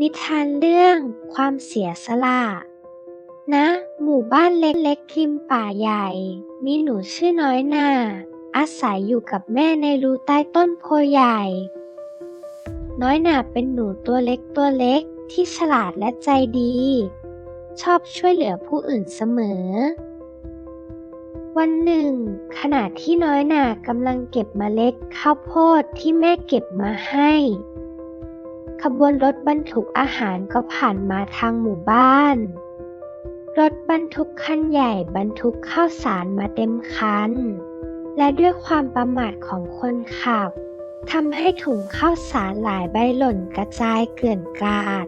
นิทานเรื่องความเสียสละนะ หมู่บ้านเล็กๆริมป่าใหญ่ มีหนูชื่อน้อยนาอาศัยอยู่กับแม่ในรูใต้ต้นโพใหญ่ น้อยนาเป็นหนูตัวเล็กตัวเล็กที่ฉลาดและใจดี ชอบช่วยเหลือผู้อื่นเสมอ วันหนึ่ง ขณะที่น้อยนากำลังเก็บเมล็ดข้าวโพดที่แม่เก็บมาให้ ขบวนรถบรรทุกอาหารก็ผ่านมาทางหมู่บ้าน รถบรรทุกคันใหญ่บรรทุกข้าวสารมาเต็มคัน และด้วยความประมาทของคนขับทำให้ถุงข้าวสารหลายใบหล่นกระจายเกลื่อนกลาด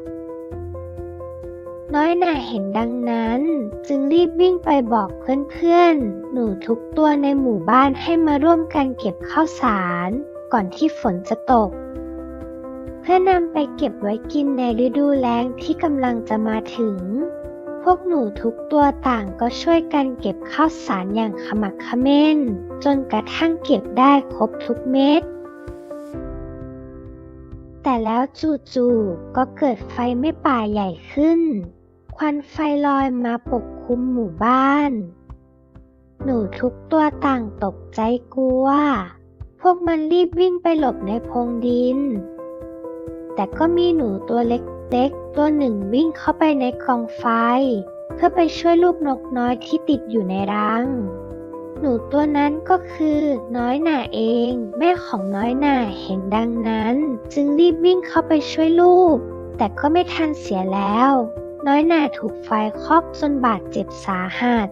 น้อยหน่าเห็นดังนั้น จึงรีบวิ่งไปบอกเพื่อนๆ หนูทุกตัวในหมู่บ้านให้มาร่วมกันเก็บข้าวสาร ก่อนที่ฝนจะตก พื่อนำไปเก็บไว้กินในฤดูแล้งที่กำลังจะมาถึง พวกหนูทุกตัวต่างก็ช่วยกันเก็บข้าวสารอย่างขมักเขม้น จนกระทั่งเก็บได้ครบทุกเม็ด แต่แล้วจู่ๆก็เกิดไฟไม่ป่าใหญ่ขึ้น ควันไฟลอยมาปกคลุมหมู่บ้าน หนูทุกตัวต่างตกใจกลัว พวกมันรีบวิ่งไปหลบในพงดิน แต่ก็มีหนูตัวเล็กๆ ตัวหนึ่งวิ่งเข้าไปในกองไฟ เพื่อไปช่วยลูกนกน้อยที่ติดอยู่ในรัง หนูตัวนั้นก็คือน้อยหน่าเอง แม่ของน้อยหน่าเห็นดังนั้น จึงรีบวิ่งเข้าไปช่วยลูก แต่ก็ไม่ทันเสียแล้ว น้อยหน่าถูกไฟคลอกจนบาดเจ็บสาหัส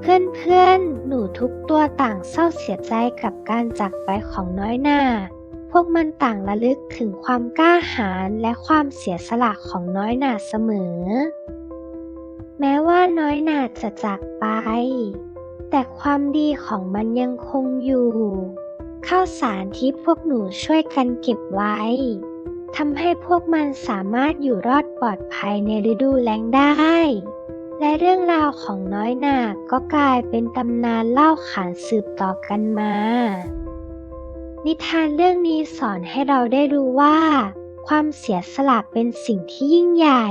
เพื่อนๆ หนูทุกตัวต่างเศร้าเสียใจกับการจากไปของน้อยหน่า พวกมันต่างระลึกถึงความกล้าหาญและความเสียสละของน้อยหนาเสมอ แม้ว่าน้อยหนาจะจากไป แต่ความดีของมันยังคงอยู่ข้าวสารที่พวกหนูช่วยกันเก็บไว้ทำให้พวกมันสามารถอยู่รอดปลอดภัยในฤดูแล้งได้ และเรื่องราวของน้อยหนาก็กลายเป็นตำนานเล่าขานสืบต่อกันมา นิทานเรื่องนี้สอนให้เราได้รู้ว่า ความเสียสละเป็นสิ่งที่ยิ่งใหญ่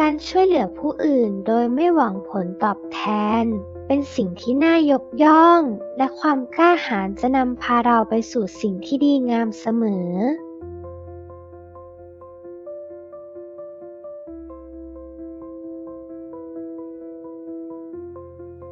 การช่วยเหลือผู้อื่นโดยไม่หวังผลตอบแทน เป็นสิ่งที่น่ายกย่อง และความกล้าหาญจะนำพาเราไปสู่สิ่งที่ดีงามเสมอ